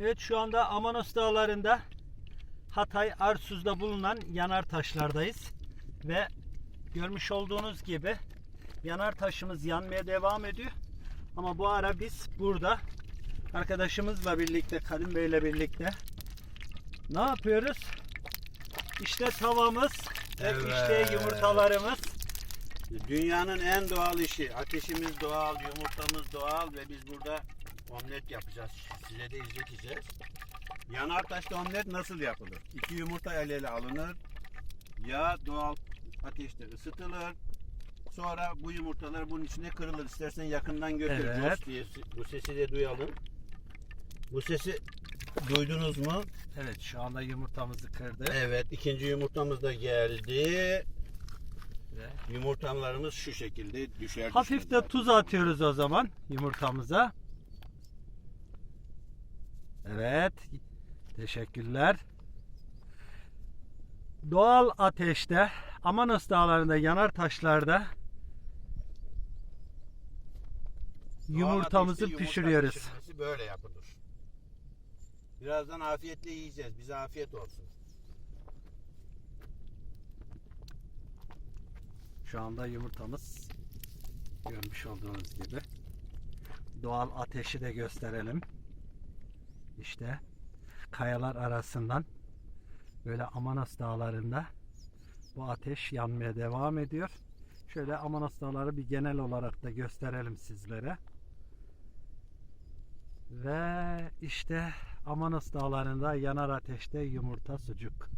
Evet şu anda Amanos Dağları'nda Hatay Arsuz'da bulunan yanar taşlardayız. Ve görmüş olduğunuz gibi yanar taşımız yanmaya devam ediyor. Ama bu ara biz burada arkadaşımızla birlikte, Kadim Bey'le birlikte ne yapıyoruz? İşte tavamız ve Evet. işte yumurtalarımız. Dünyanın en doğal işi. Ateşimiz doğal, yumurtamız doğal ve biz burada omlet yapacağız. Size de izleteceğiz. Yanar taşta omlet nasıl yapılır? İki yumurta el ele alınır. Yağ doğal ateşte ısıtılır. Sonra bu yumurtalar bunun içine kırılır. İstersen yakından götür. Evet. Cos diye bu sesi de duyalım. Bu sesi duydunuz mu? Evet şu anda yumurtamızı kırdı. Evet. ikinci yumurtamız da geldi. Yumurtalarımız şu şekilde düşer. Hafif düşmez de tuz atıyoruz o zaman yumurtamıza. Evet. Teşekkürler. Doğal ateşte Amanos dağlarında yanar taşlarda yumurtamızı yumurta pişiriyoruz. pişirmesi böyle yapılır. Birazdan afiyetle yiyeceğiz. Bize afiyet olsun. Şu anda yumurtamız görmüş olduğunuz gibi. Doğal ateşi de gösterelim. İşte kayalar arasından böyle Amanos dağlarında bu ateş yanmaya devam ediyor. Şöyle Amanos dağları bir genel olarak da gösterelim sizlere. Ve işte Amanos dağlarında yanar ateşte yumurta sucuk.